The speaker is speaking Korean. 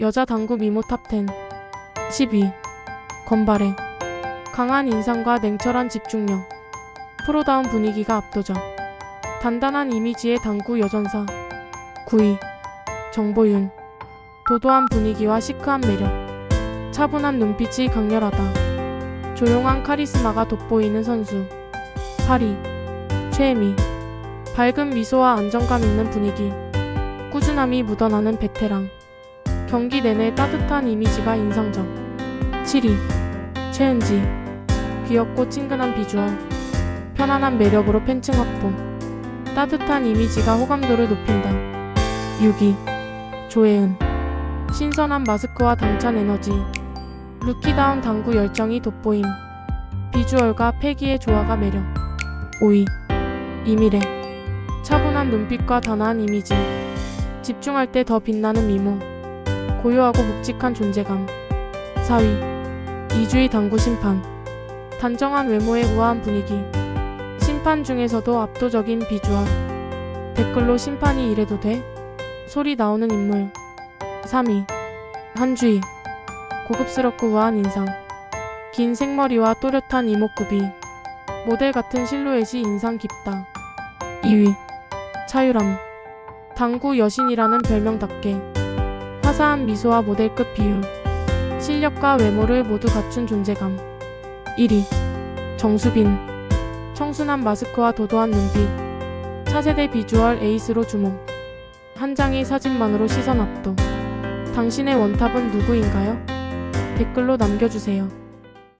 여자 당구 미모 탑10 12. 건발해. 강한 인상과 냉철한 집중력. 프로다운 분위기가 압도적. 단단한 이미지의 당구 여전사. 9위. 정보윤. 도도한 분위기와 시크한 매력. 차분한 눈빛이 강렬하다. 조용한 카리스마가 돋보이는 선수. 8위. 최혜미. 밝은 미소와 안정감 있는 분위기. 꾸준함이 묻어나는 베테랑 경기 내내 따뜻한 이미지가 인상적. 7위 최은지. 귀엽고 친근한 비주얼. 편안한 매력으로 팬층 확보. 따뜻한 이미지가 호감도를 높인다. 6위 조혜은. 신선한 마스크와 당찬 에너지. 루키다운 당구 열정이 돋보임. 비주얼과 패기의 조화가 매력. 5위 이미래. 차분한 눈빛과 단아한 이미지. 집중할 때 더 빛나는 미모 고요하고 묵직한 존재감. 4위 이주희 당구 심판. 단정한 외모의 우아한 분위기. 심판 중에서도 압도적인 비주얼. 댓글로 심판이 이래도 돼? 소리 나오는 인물. 3위 한주희. 고급스럽고 우아한 인상. 긴 생머리와 또렷한 이목구비. 모델 같은 실루엣이 인상 깊다. 2위 차유람. 당구 여신이라는 별명답게 화사한 미소와 모델급 비율 실력과 외모를 모두 갖춘 존재감. 1위 정수빈. 청순한 마스크와 도도한 눈빛. 차세대 비주얼 에이스로 주목. 한 장의 사진만으로 시선 압도. 당신의 원탑은 누구인가요? 댓글로 남겨주세요.